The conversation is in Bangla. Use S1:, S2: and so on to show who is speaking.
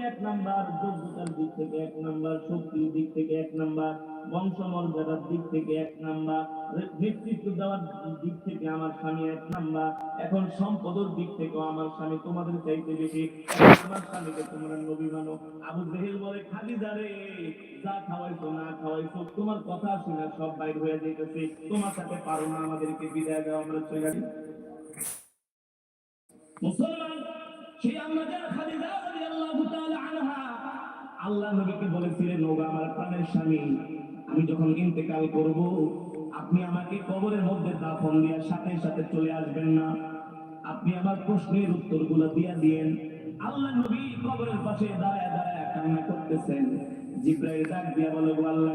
S1: আমার নাম্বার, যোগ্যতার দিক দিক থেকে আমার স্বামী এক নাম্বার, এখন সম্পদের দিক থেকেও আমার স্বামী তোমাদের চাইতে বেশি আমার স্বামীকে তোমরা নবী মানো আবু জেহেল বলে খালি যারে যা খাওয়াইছো, না খাওয়াইছো, তোমার কথা শুনে সব বাইর হয়ে যাইতেছে। তোমার সাথে পারো না আমাদেরকে বিদায় দাও আমরা চলে যাই। মুসলমান, সেই আমাদের খাদিজা রাদিয়াল্লাহু তাআলা আনহা, আল্লাহ নবীকে বলেছিলেন ও আমার প্রাণের স্বামী, আমি যখন ইন্তেকাল করব, আপনি আমাকে কবরের মধ্যে দাফন দিয়ে সাথে সাথে চলে আসবেন না। আপনি আমার প্রশ্নের উত্তরগুলো দিয়ে দিয়েন। আল্লাহ নবী কবরের পাশে দাঁড়ায় দাঁড়ায় কান্না করতেছেন। জিব্রাইল ডাক দিয়া বলে "গো আল্লাহ